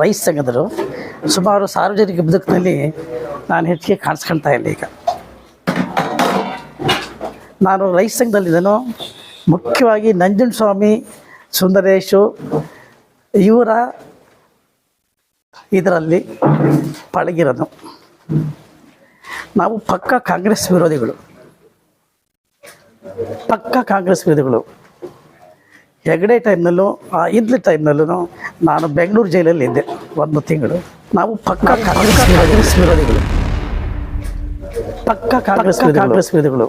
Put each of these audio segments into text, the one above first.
Rice ಸಂಘದರು ಸುಮಾರು ಸಾರ್ವಜನಿಕ ಬದುಕಿನಲ್ಲಿ ನಾನು ಹೆಚ್ಚಿಗೆ ಕಾಣಿಸ್ಕೊಳ್ತಾ ಇಲ್ಲ ಈಗ. ನಾನು ರೈಸ್ ಸಂಘದಲ್ಲಿದ್ದನು ಮುಖ್ಯವಾಗಿ ನಂಜನಸ್ವಾಮಿ ಸುಂದರೇಶು, ಇವರ ಇದರಲ್ಲಿ ಪಳಗಿರೋದು. ನಾವು ಪಕ್ಕ ಕಾಂಗ್ರೆಸ್ ವಿರೋಧಿಗಳು. ಪಕ್ಕ ಕಾಂಗ್ರೆಸ್ ವಿರೋಧಿಗಳು. ಹೆಗಡೆ ಟೈಮ್ನಲ್ಲೂ ಆ, ಇದ್ಲ ಟೈಮ್ನಲ್ಲೂ ನಾನು ಬೆಂಗಳೂರು ಜೈಲಲ್ಲಿ ಇದ್ದೆ ಒಂದು ತಿಂಗಳು. ನಾವು ಪಕ್ಕ ಕಾಂಗ್ರೆಸ್ ವಿರೋಧಿಗಳು. ಪಕ್ಕ ಕಾಂಗ್ರೆಸ್ ಕಾಂಗ್ರೆಸ್ ವಿರೋಧಿಗಳು.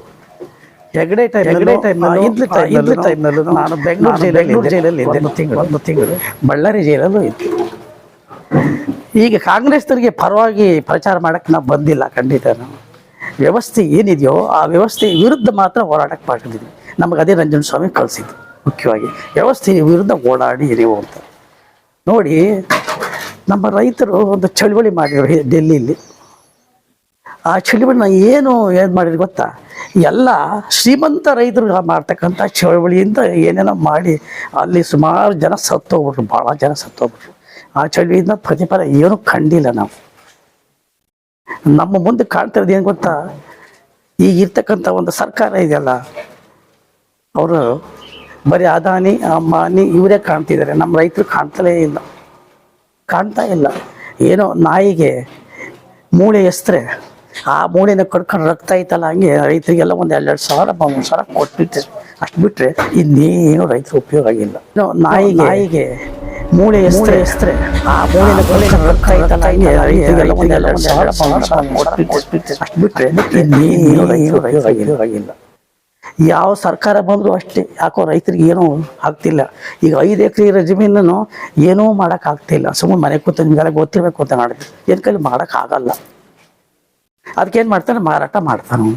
ಹೆಗಡೆ ಟೈಮ್ ಹೆಗಡೆ ಟೈಮ್ ಇದ್ಲು ಟೈಮ್ ಇದ್ಲ ಟೈಮ್ನಲ್ಲೂ ನಾನು ಬೆಂಗಳೂರು ಜೈಲಲ್ಲಿ ಬೆಂಗಳೂರು ಜೈಲಲ್ಲಿ ಇದ್ದೆ. ಒಂದು ತಿಂಗಳು. ಒಂದು ತಿಂಗಳು. ಬಳ್ಳಾರಿ ಜೈಲಲ್ಲೂ ಇದ್ದೆ. ಈಗ ಕಾಂಗ್ರೆಸ್ನವರಿಗೆ ಪರವಾಗಿ ಪ್ರಚಾರ ಮಾಡಕ್ಕೆ ನಾವು ಬಂದಿಲ್ಲ ಖಂಡಿತ. ನಾವು ವ್ಯವಸ್ಥೆ ಏನಿದೆಯೋ ಆ ವ್ಯವಸ್ಥೆ ವಿರುದ್ಧ ಮಾತ್ರ ಹೋರಾಟಕ್ಕೆ ಮಾಡಿದ್ದೀವಿ ನಮಗೆ ಅದೇ ರಂಜನ್ ಸ್ವಾಮಿ ಕಳಿಸಿದ್ದು ಮುಖ್ಯವಾಗಿ. ವ್ಯವಸ್ಥೆ ವಿರುದ್ಧ ಓಡಾಡಿ ಇರಿವು ಅಂತ. ನೋಡಿ, ನಮ್ಮ ರೈತರು ಒಂದು ಚಳುವಳಿ ಮಾಡಿದ್ರು ಡೆಲ್ಲಿಲಿ. ಆ ಚಳುವಳಿನ ಏನು ಏನು ಮಾಡಿದ್ರು ಗೊತ್ತಾ? ಎಲ್ಲ ಶ್ರೀಮಂತ ರೈತರು ಮಾಡ್ತಕ್ಕಂಥ ಚಳುವಳಿಯಿಂದ ಏನೇನೋ ಮಾಡಿ ಅಲ್ಲಿ ಸುಮಾರು ಜನ ಸತ್ತೋಗ್ಬಿಟ್ರು ಭಾಳ ಜನ ಸತ್ತೋಗ್ಬಿಟ್ರು. ಆ ಚಳುವಳಿಯಿಂದ ಪ್ರತಿಫಲ ಏನೂ ಕಂಡಿಲ್ಲ ನಾವು. ನಮ್ಮ ಮುಂದೆ ಕಾಣ್ತಿರೋದು ಏನು ಗೊತ್ತಾ? ಈಗ ಇರ್ತಕ್ಕಂಥ ಒಂದು ಸರ್ಕಾರ ಇದೆಯಲ್ಲ, ಅವರು ಬರೀ ಅದಾನಿ ಅಂಬಾನಿ ಇವರೇ ಕಾಣ್ತಿದ್ದಾರೆ. ನಮ್ಮ ರೈತರು ಕಾಣ್ತಲೇ ಇಲ್ಲ. ಕಾಣ್ತಾ ಇಲ್ಲ. ಏನೋ ನಾಯಿಗೆ ಮೂಳೆ ಎಸ್ತ್ರೆ, ಆ ಮೂಳೆನ ಕಡ್ಕೊಂಡು ರಕ್ತ ಐತಲ್ಲ ಹಂಗೆ ರೈತರಿಗೆಲ್ಲ ಒಂದು ಎರಡೆರಡು ಸಾವಿರ ಮೂರು ಸಾವಿರ ಕೊಟ್ಬಿಟ್ರೆ, ಅಷ್ಟು ಬಿಟ್ಟರೆ ಇನ್ನೇನು ರೈತರು ಉಪಯೋಗ ಆಗಿಲ್ಲ. ಏನೋ ನಾಯಿ ನಾಯಿಗೆ ಮೂಳೆ ಎಸ್ತ್ರೆ ಎಸ್ತ್ರೆ ಆ ಮೂಳೆನ ಕಡ್ಕೊಂಡು ರಕ್ತ ಐತಲ್ಲ ಹಂಗೆ ರೈತರಿಗೆಲ್ಲ ಒಂದು ಎರಡೆರಡು ಸಾವಿರ ಮೂರು ಸಾವಿರ ಕೊಟ್ಬಿಟ್ರೆ ಅಷ್ಟು ಬಿಟ್ಟರೆ ಇನ್ನೇನು ರೈತರು ಉಪಯೋಗ ಆಗಿಲ್ಲ. ಯಾವ ಸರ್ಕಾರ ಬಂದರೂ ಅಷ್ಟೇ ಯಾಕೋ ರೈತರಿಗೆ ಏನೂ ಆಗ್ತಿಲ್ಲ. ಈಗ ಐದು ಎಕರೆ ಜಮೀನನ್ನು ಏನೂ ಮಾಡೋಕ್ಕಾಗ್ತಿಲ್ಲ. ಸುಮ್ಮನೆ ಮನೆ ಕೂತ ನಿಮಗೆಲ್ಲ ಗೊತ್ತಿರಬೇಕು ಅಂತ ಮಾಡಿದ್ವಿ ಏನು ಕೈಲಿ ಮಾಡೋಕ್ಕಾಗಲ್ಲ. ಅದಕ್ಕೇನು ಮಾಡ್ತಾನೆ? ಮಾರಾಟ ಮಾಡ್ತಾನೆ.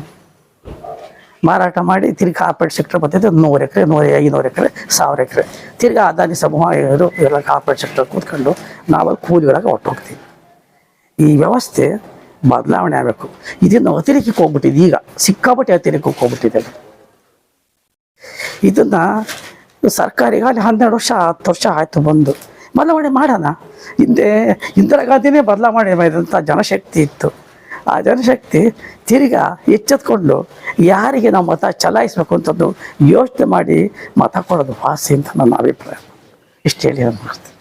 ಮಾರಾಟ ಮಾಡಿ ತಿರ್ಗಿ ಕಾರ್ಪೊರೇಟ್ ಸೆಕ್ಟರ್ ಬರ್ತೈತೆ, ನೂರು ಎಕರೆ, ನೂರ ಐನೂರು ಎಕರೆ, ಸಾವಿರ ಎಕರೆ. ತಿರ್ಗಿ ಅದಾನಿ ಸಮೂಹ ಇವರು ಎಲ್ಲ ಕಾರ್ಪೊರೇಟ್ ಸೆಕ್ಟರ್ ಕೂತ್ಕೊಂಡು ನಾವು ಕೂಲಿಗಳಿಗೆ ಹೊಟ್ಟೋಗ್ತೀವಿ ಈ ವ್ಯವಸ್ಥೆ ಬದಲಾವಣೆ ಆಗಬೇಕು. ಇದನ್ನು ಅತಿರೇಕಕ್ಕೆ ಹೋಗ್ಬಿಟ್ಟಿದೆ ಈಗ. ಸಿಕ್ಕಾಪಟ್ಟೆ ಅತಿರೇಕಕ್ಕೆ ಹೋಗ್ಬಿಟ್ಟಿದೆ ಇದನ್ನ ಸರ್ಕಾರ ಈಗಾಗಲೇ ಹನ್ನೆರಡು ವರ್ಷ, ಹತ್ತು ವರ್ಷ ಆಯಿತು ಬಂದು. ಬದಲಾವಣೆ ಮಾಡೋಣ. ಹಿಂದೆ ಇಂದಿರಾ ಗಾಂಧಿನೇ ಬದಲಾವಣೆ ಮಾಡಿದಂಥ ಜನಶಕ್ತಿ ಇತ್ತು. ಆ ಜನಶಕ್ತಿ ತಿರ್ಗಾ ಎಚ್ಚೆತ್ಕೊಂಡು ಯಾರಿಗೆ ನಾವು ಮತ ಚಲಾಯಿಸ್ಬೇಕು ಅಂತಂದು ಯೋಚನೆ ಮಾಡಿ ಮತ ಕೊಡೋದು ವಾಸಿ ಅಂತ ನನ್ನ ಅಭಿಪ್ರಾಯ. ಇಷ್ಟು ಹೇಳಿ ನಾನು ಮಾಡ್ತೀನಿ.